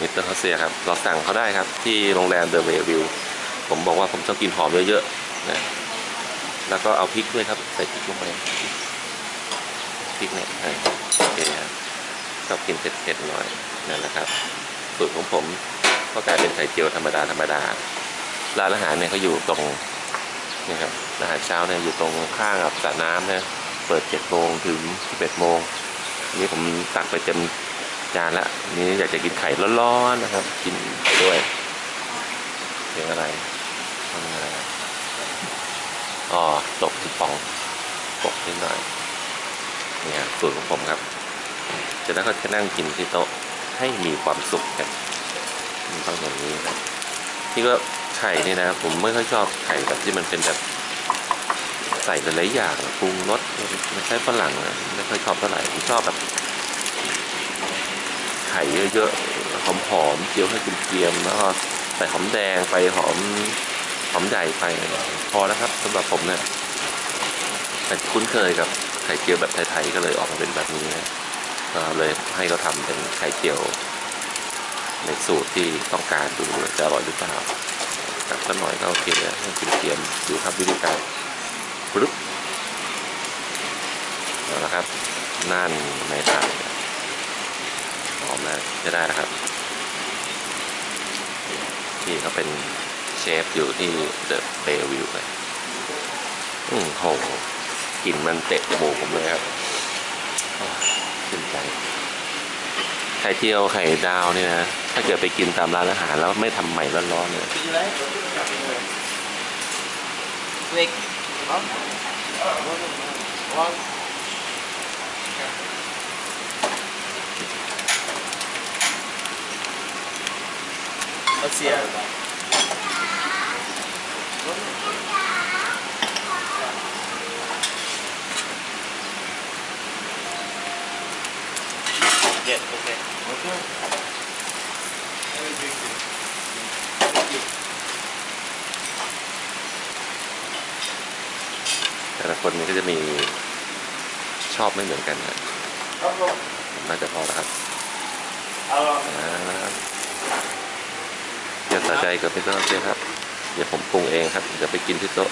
มิสเตอร์คาเซียครับเราสั่งเขาได้ครับที่โรงแรมเดอะเววิวผมบอกว่าผมชอบกินหอมเยอะๆนะแล้วก็เอาพริกด้วยครับใส่พริกลงไปพริกเนี่ยโอเคครับชอบกินเผ็ดๆหน่อยนั่นแหละครับสูตรของผมก็กลายเป็นไข่เจียวธรรมดาธรรมดาร้านอาหารเนี่ยเขาอยู่ตรงนี่ครับอาหารเช้าเนี่ยอยู่ตรงข้างกับสระน้ำนี่ยเปิด7โมงถึง11โมงนี่ผมตักไปเต็ม จานละนี่อยากจะกินไข่ร้อนๆนะครับ กินไปด้วยเสียงอะไรทำอะไรอ๋อตกที่ปองตกนิดหน่อยเนี่ยสูตรของผมครับเสร็จแล้วก็จะนั่งกินที่โต๊ะให้มีความสุขกันมันต้องอย่างนี้ครับที่ก็ไข่นี่นะผมไม่ค่อยชอบไข่แบบที่มันเป็นแบบใส่หลายๆอย่างปรุงรสไม่ใช่ฝรั่งนะไม่ค่อยชอบเท่าไหร่ผมชอบแบบ ข่เยอะๆ หอมๆเจียวให้เกรียมๆแล้วก็ใส่หอมแดงไปหอมหอมใหญ่ไปพอแล้วครับสำหรับผมเนี่ยแต่คุ้นเคยกับไข่เจียวแบบไทยๆก็เลยออกมาเป็นแบบนี้นะก็เลยให้เขาทำเป็นไข่เจียว ในสูตรที่ต้องการดูจะอร่อยหรือเปล่าตักสักหน่อยก็โอเคแล้วให้เกรียมดูครับวิธีการปึ๊บเอาละครับ นั่นในถาดหอ มมากจะได้นะครับ ที่เขาเป็นเชฟอยู่ที่เดอะเบลวิวเลยอืมโหกลิ่นมันเตะจมูกผมเลยครับอ้าวชื่นใจไข่เจียวไข่ดาวเนี่ยนะถ้าเกิดไปกินตามร้านอาหารแล้วไม่ทำใหม่ร้อนๆเนี่ย Quick. One. Let's see it. Yeah, okay. Okay. แต่ละคนนี่ก็จะมีชอบไม่เหมือนกันนะผมน่าจะพอแล้วครับครับอย่า สะใจกับพี่โต๊ะเจ๊ครับ เดี๋ยวผมปรุงเองครับ เดี๋ยวไปกินที่โต๊ะ